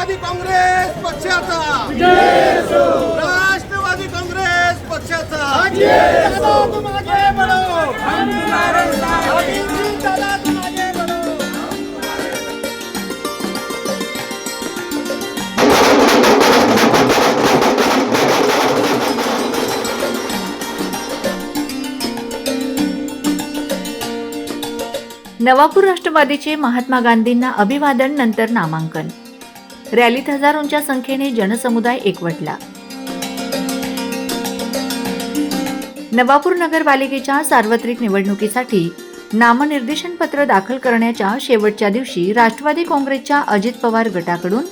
राष्ट्रवादी काँग्रेस पक्षाचा. राष्ट्रवादी काँग्रेस पक्षाचा. नवापूर राष्ट्रवादीचे महात्मा गांधींना अभिवादन नंतर नामांकन. रॅलीत हजारोंच्या संख्येने जनसमुदाय एकवटला. नवापूर नगरपालिकेच्या सार्वत्रिक निवडणुकीसाठी नामनिर्देशन पत्र दाखल करण्याच्या शेवटच्या दिवशी राष्ट्रवादी काँग्रेसच्या अजित पवार गटाकडून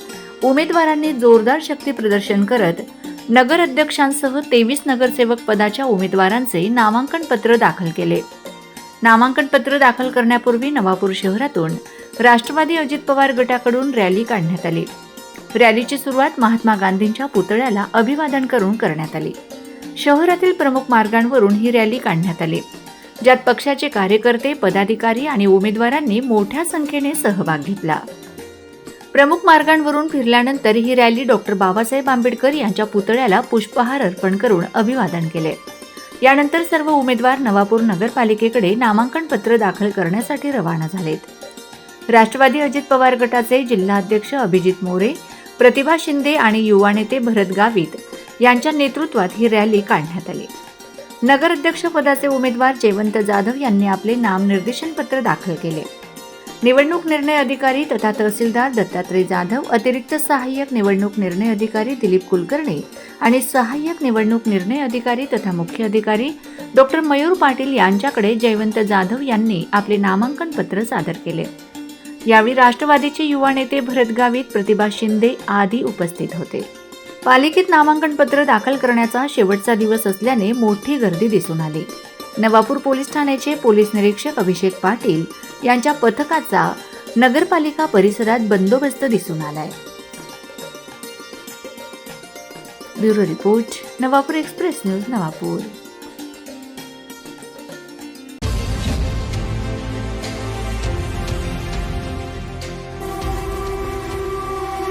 उमेदवारांनी जोरदार शक्ती प्रदर्शन करत नगर अध्यक्षांसह तेवीस नगरसेवक पदाच्या उमेदवारांचे नामांकन पत्र दाखल केले. नामांकन पत्र दाखल करण्यापूर्वी नवापूर शहरातून राष्ट्रवादी अजित पवार गटाकडून रॅली काढण्यात आली. रॅलीची सुरुवात महात्मा गांधींच्या पुतळ्याला अभिवादन करून करण्यात आली. शहरातील प्रमुख मार्गांवरून ही रॅली काढण्यात आली. ज्यात पक्षाचे कार्यकर्ते पदाधिकारी आणि उमेदवारांनी मोठ्या संख्येने सहभाग घेतला. प्रमुख मार्गांवरून फिरल्यानंतर ही रॅली डॉक्टर बाबासाहेब आंबेडकर यांच्या पुतळ्याला पुष्पहार अर्पण करून अभिवादन केले. यानंतर सर्व उमेदवार नवापूर नगरपालिकेकडे नामांकन पत्र दाखल करण्यासाठी रवाना झालेत. राष्ट्रवादी अजित पवार गटाचे जिल्हाध्यक्ष अभिजित मोरे प्रतिभा शिंदे आणि युवा नेते भरत गावित यांच्या नेतृत्वात ही रॅली काढण्यात आली. नगराध्यक्षपदाचे उमेदवार जयवंत जाधव यांनी आपले नामनिर्देशन पत्र दाखल केले. निवडणूक निर्णय अधिकारी तथा तहसीलदार दत्तात्रय जाधव अतिरिक्त सहाय्यक निवडणूक निर्णय अधिकारी दिलीप कुलकर्णी आणि सहाय्यक निवडणूक निर्णय अधिकारी तथा मुख्य अधिकारी डॉक्टर मयूर पाटील यांच्याकडे जयवंत जाधव यांनी आपले नामांकन पत्र सादर केले. यावेळी राष्ट्रवादीचे युवा नेते भरत गावित प्रतिभा शिंदे आदी उपस्थित होते. पालिकेत नामांकन पत्र दाखल करण्याचा शेवटचा दिवस असल्याने मोठी गर्दी दिसून आली. नवापूर पोलीस ठाण्याचे पोलीस निरीक्षक अभिषेक पाटील यांच्या पथकाचा नगरपालिका परिसरात बंदोबस्त दिसून आलाय. Bureau report Navapur express news Navapur.